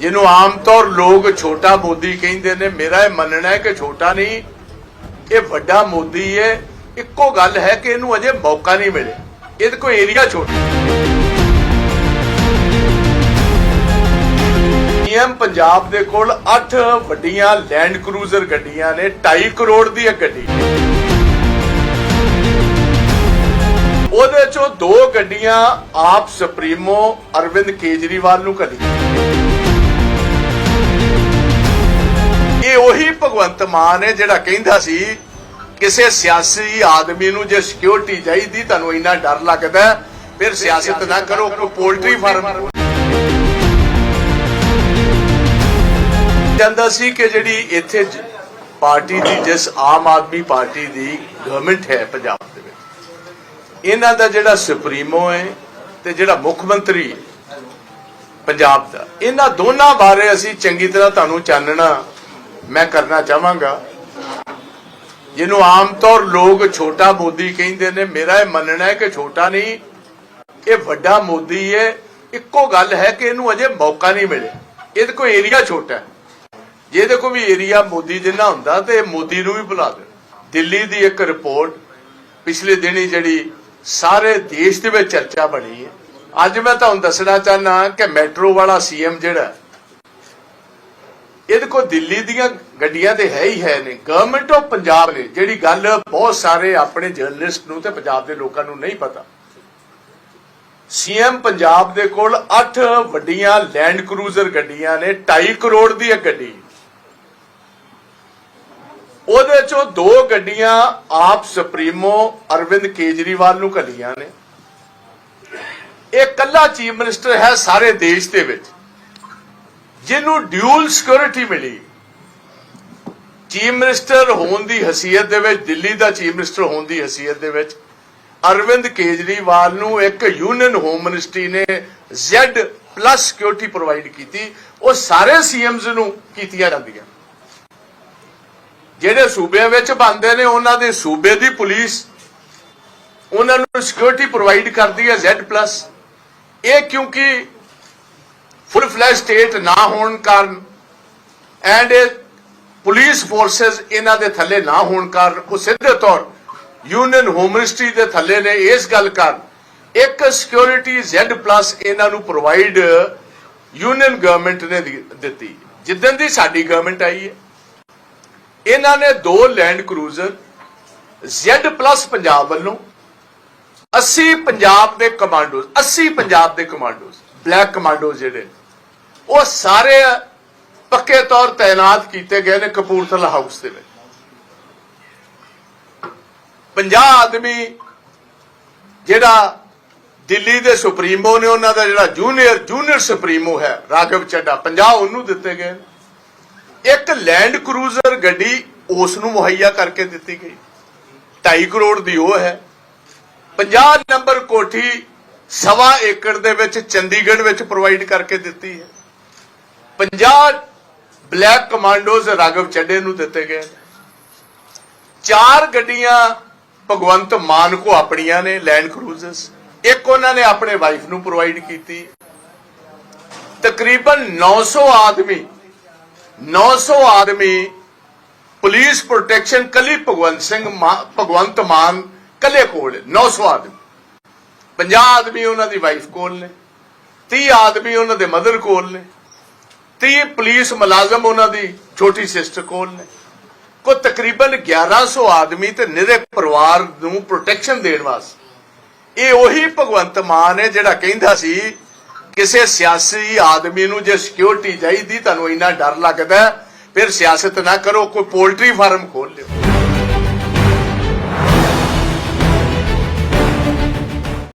ਜਿਹਨੂੰ ਆਮ ਤੌਰ ਲੋਕ ਛੋਟਾ ਮੋਦੀ ਕਹਿੰਦੇ ਨੇ, ਮੇਰਾ ਇਹ ਮੰਨਣਾ ਹੈ ਕਿ ਛੋਟਾ ਨਹੀਂ, ਇਹ ਵੱਡਾ ਮੋਦੀ ਹੈ। ਇੱਕੋ ਗੱਲ ਹੈ ਕਿ ਇਹਨੂੰ ਅਜੇ ਮੌਕਾ ਨਹੀਂ ਮਿਲੇ ਇਹਦੇ ਕੋਈ ਏਰੀਆ ਛੋਟਾ। ਪੀਐਮ ਪੰਜਾਬ ਦੇ ਕੋਲ 8 ਵੱਡੀਆਂ ਲੈਂਡ ਕਰੂਜ਼ਰ ਗੱਡੀਆਂ ਨੇ 2.5 ਕਰੋੜ ਦੀ ਇੱਕ ਗੱਡੀ। ਉਹਦੇ ਚੋਂ ਦੋ ਗੱਡੀਆਂ ਆਪ ਸੁਪਰੀਮੋ ਅਰਵਿੰਦ ਕੇਜਰੀਵਾਲ ਨੂੰ ਘੱਲੀ ਭਗਵੰਤ ਮਾਨ ਹੈ ਜਿਹੜਾ ਕਹਿੰਦਾ ਸੀ ਕਿਸੇ ਸਿਆਸੀ ਆਦਮੀ ਨੂੰ ਜੇ ਸਿਕਿਉਰਿਟੀ ਚਾਹੀਦੀ ਤੁਹਾਨੂੰ ਇੰਨਾ ਡਰ ਲੱਗਦਾ ਫਿਰ ਸਿਆਸਤ ਨਾ ਕਰੋ ਕੋਈ ਪੋਲਟਰੀ ਫਾਰਮ ਜਾਂਦਾ ਸੀ ਕਿ ਜਿਹੜੀ ਇੱਥੇ ਪਾਰਟੀ ਦੀ ਜਿਸ ਆਮ ਆਦਮੀ ਪਾਰਟੀ ਦੀ ਗਵਰਨਮੈਂਟ ਹੈ ਪੰਜਾਬ ਦੇ ਵਿੱਚ ਇਹਨਾਂ ਦਾ ਜਿਹੜਾ ਸੁਪਰੀਮੋ ਹੈ ਤੇ ਜਿਹੜਾ ਮੁੱਖ ਮੰਤਰੀ ਪੰਜਾਬ ਦਾ ਇਹਨਾਂ ਦੋਨਾਂ ਬਾਰੇ ਅਸੀਂ ਚੰਗੀ ਤਰ੍ਹਾਂ ਤੁਹਾਨੂੰ ਚਾਨਣਾ ਮੈਂ ਕਰਨਾ ਚਾਹਾਂਗਾ। ਜਿਹਨੂੰ ਆਮ ਤੌਰ ਲੋਕ ਛੋਟਾ ਮੋਦੀ ਕਹਿੰਦੇ ਨੇ, ਮੇਰਾ ਇਹ ਮੰਨਣਾ ਹੈ ਕਿ ਛੋਟਾ ਨਹੀਂ, ਇਹ ਵੱਡਾ ਮੋਦੀ ਹੈ। ਇੱਕੋ ਗੱਲ ਹੈ ਕਿ ਇਹਨੂੰ ਅਜੇ ਮੌਕਾ ਨਹੀਂ ਮਿਲਿਆ। ਇਹਦੇ ਕੋਈ ਏਰੀਆ ਛੋਟਾ ਹੈ। ਜੇ ਇਹਦੇ ਕੋਈ ਵੀ ਏਰੀਆ ਮੋਦੀ ਜਿੰਨਾ ਹੁੰਦਾ ਤੇ ਮੋਦੀ ਨੂੰ ਵੀ ਬੁਲਾ ਦੇ ਦਿੱਲੀ ਦੀ ਇੱਕ ਰਿਪੋਰਟ ਪਿਛਲੇ ਦਿਨੀ ਜਿਹੜੀ ਸਾਰੇ ਦੇਸ਼ ਦੇ ਵਿੱਚ ਚਰਚਾ ਬਣੀ ਹੈ। ਅੱਜ ਮੈਂ ਤੁਹਾਨੂੰ ਦੱਸਣਾ ਚਾਹਨਾ ਕਿ ਮੈਟਰੋ ਵਾਲਾ ਸੀਐਮ ਜਿਹੜਾ ਇਹਦੇ ਕੋਲ ਦਿੱਲੀ ਦੀਆਂ ਗੱਡੀਆਂ ਤੇ ਹੈ ਹੀ ਹੈ ਨੇ ਗਵਰਨਮੈਂਟ ਆਫ ਪੰਜਾਬ ਨੇ ਜਿਹੜੀ ਗੱਲ ਬਹੁਤ ਸਾਰੇ ਆਪਣੇ ਜਰਨਲਿਸਟ ਨੂੰ ਤੇ ਪੰਜਾਬ ਦੇ ਲੋਕਾਂ ਨੂੰ ਨਹੀਂ ਪਤਾ। ਸੀਐਮ ਪੰਜਾਬ ਦੇ ਕੋਲ 8 ਵੱਡੀਆਂ ਲੈਂਡ ਕਰੂਜ਼ਰ ਗੱਡੀਆਂ ਨੇ 2.5 ਕਰੋੜ ਦੀ ਇੱਕ ਗੱਡੀ। ਉਹਦੇ ਚੋਂ ਦੋ ਗੱਡੀਆਂ ਆਪ ਸੁਪਰੀਮੋ ਅਰਵਿੰਦ ਕੇਜਰੀਵਾਲ ਨੂੰ ਘੱਲੀਆਂ ਨੇ। ਇਹ ਕੱਲਾ ਚੀਫ ਮਿਨਿਸਟਰ ਹੈ ਸਾਰੇ ਦੇਸ਼ ਦੇ ਵਿੱਚ। ਜਿਹਨੂੰ ਡਿਊਲ ਸਿਕਿਉਰਿਟੀ ਮਿਲੀ। ਚੀਫ ਮਿਨਿਸਟਰ ਹੋਣ ਦੀ ਹਸੀਅਤ ਦੇ ਵਿੱਚ, ਦਿੱਲੀ ਦਾ ਚੀਫ ਮਿਨਿਸਟਰ ਹੋਣ ਦੀ ਹਸੀਅਤ ਦੇ ਵਿੱਚ, ਅਰਵਿੰਦ ਕੇਜਰੀਵਾਲ ਨੂੰ ਇੱਕ ਯੂਨੀਅਨ ਹੋਮ ਮਿਨਿਸਟਰੀ ਨੇ Z ਪਲੱਸ ਸਿਕਿਉਰਿਟੀ ਪ੍ਰੋਵਾਈਡ ਕੀਤੀ। ਉਹ ਸਾਰੇ ਸੀਐਮਜ਼ ਨੂੰ ਕੀਤੀਆਂ ਜਾਂਦੀਆਂ। ਜਿਹੜੇ ਸੂਬਿਆਂ ਵਿੱਚ ਬੰਦੇ ਨੇ, ਉਹਨਾਂ ਦੇ ਸੂਬੇ ਦੀ ਪੁਲਿਸ ਉਹਨਾਂ ਨੂੰ ਸਿਕਿਉਰਿਟੀ ਪ੍ਰੋਵਾਈਡ ਕਰਦੀ ਹੈ Z ਪਲੱਸ ਇਹ ਕਿਉਂਕਿ ਫਲੈਸ਼ ਸਟੇਟ ਨਾ ਹੋਣ ਕਾਰਨ ਐਂਡ ਪੁਲਿਸ ਫੋਰਸਸ ਇਹਨਾਂ ਦੇ ਥੱਲੇ ਨਾ ਹੋਣ ਕਾਰਨ ਉਹ ਸਿੱਧੇ ਤੌਰ ਯੂਨੀਅਨ ਹੋਮ ਮਿਨਿਸਟਰੀ ਦੇ ਥੱਲੇ ਨੇ ਇਸ ਗੱਲ ਕਾਰਨ ਇੱਕ ਸਿਕਿਉਰਿਟੀ Z ਪਲੱਸ ਇਹਨਾਂ ਨੂੰ ਪ੍ਰੋਵਾਈਡ ਯੂਨੀਅਨ ਗਵਰਨਮੈਂਟ ਨੇ ਦਿੱਤੀ। ਜਿੱਦਨ ਦੀ ਸਾਡੀ ਗਵਰਨਮੈਂਟ ਆਈ ਹੈ, ਇਹਨਾਂ ਨੇ ਦੋ land cruiser Z plus Punjab ਵੱਲੋਂ 80 ਪੰਜਾਬ ਦੇ ਕਮਾਂਡੋਜ਼ 80 ਪੰਜਾਬ ਦੇ ਕਮਾਂਡੋਜ਼ ਬਲੈਕ ਕਮਾਂਡੋਜ਼ ਜਿਹੜੇ ਉਹ ਸਾਰੇ ਪੱਕੇ ਤੌਰ ਤਾਇਨਾਤ ਕੀਤੇ ਗਏ ਨੇ ਕਪੂਰਥਲਾ ਹਾਊਸ ਦੇ ਵਿੱਚ। 50 ਆਦਮੀ ਜਿਹੜਾ ਦਿੱਲੀ ਦੇ ਸੁਪਰੀਮੋ ਨੇ, ਉਹਨਾਂ ਦਾ ਜਿਹੜਾ ਜੂਨੀਅਰ ਜੂਨੀਅਰ ਸੁਪਰੀਮੋ ਹੈ, ਰਾਘਵ ਚੱਡਾ 50 ਉਹਨੂੰ ਦਿੱਤੇ ਗਏ ਨੇ। ਇੱਕ ਲੈਂਡ ਕਰੂਜ਼ਰ ਗੱਡੀ ਉਸ ਨੂੰ ਮੁਹੱਈਆ ਕਰਕੇ ਦਿੱਤੀ ਗਈ। 2.5 ਕਰੋੜ ਦੀ ਉਹ ਹੈ। 50 ਨੰਬਰ ਕੋਠੀ ਸਵਾ ਏਕੜ ਦੇ ਵਿੱਚ ਚੰਡੀਗੜ੍ਹ ਵਿੱਚ ਪ੍ਰੋਵਾਈਡ ਕਰਕੇ ਦਿੱਤੀ ਹੈ। 50 ਬਲੈਕ ਕਮਾਂਡੋਜ਼ ਰਾਘਵ ਚੱਡੇ ਨੂੰ ਦਿੱਤੇ ਗਏ ਨੇ। ਚਾਰ ਗੱਡੀਆਂ ਭਗਵੰਤ ਮਾਨ ਕੋ ਆਪਣੀਆਂ ਨੇ ਲੈਂਡ ਕਰੂਜ਼ਰਸ ਇੱਕ ਉਹਨਾਂ ਨੇ ਆਪਣੇ ਵਾਈਫ ਨੂੰ ਪ੍ਰੋਵਾਈਡ ਕੀਤੀ। ਤਕਰੀਬਨ 900 ਆਦਮੀ 900 ਆਦਮੀ ਪੁਲਿਸ ਪ੍ਰੋਟੈਕਸ਼ਨ ਕੱਲੀ ਭਗਵੰਤ ਸਿੰਘ ਮਾ- ਭਗਵੰਤ ਮਾਨ ਕੱਲੇ ਕੋਲ ਹੈ, 900 ਆਦਮੀ। 50 ਆਦਮੀ ਉਹਨਾਂ ਦੀ ਵਾਈਫ ਕੋਲ ਨੇ 30 ਆਦਮੀ ਉਹਨਾਂ ਦੇ ਮਦਰ ਕੋਲ ਨੇ। 30 ਪੁਲਿਸ ਮੁਲਾਜ਼ਮ ਉਹਨਾਂ ਦੀ, ਛੋਟੀ ਸਿਸਟਰ ਕੋਲ ਨੇ? ਕੋ ਤਕਰੀਬਨ 1100 ਆਦਮੀ ਤੇ ਨਿਰੇ ਪਰਿਵਾਰ ਨੂੰ ਪ੍ਰੋਟੈਕਸ਼ਨ ਦੇਣ ਵਾਸਤੇ। ਇਹ ਉਹੀ ਭਗਵੰਤ ਮਾਨ ਹੈ ਜਿਹੜਾ ਕਹਿੰਦਾ ਸੀ, ਕਿਸੇ ਸਿਆਸੀ ਆਦਮੀ ਨੂੰ ਜੇ ਸਿਕਿਉਰਿਟੀ ਚਾਹੀਦੀ, ਤੁਹਾਨੂੰ ਇੰਨਾ ਡਰ ਲੱਗਦਾ ਫਿਰ ਸਿਆਸਤ ਨਾ ਕਰੋ, ਕੋਈ ਪੋਲਟਰੀ ਫਾਰਮ ਖੋਲ ਲਿਓ।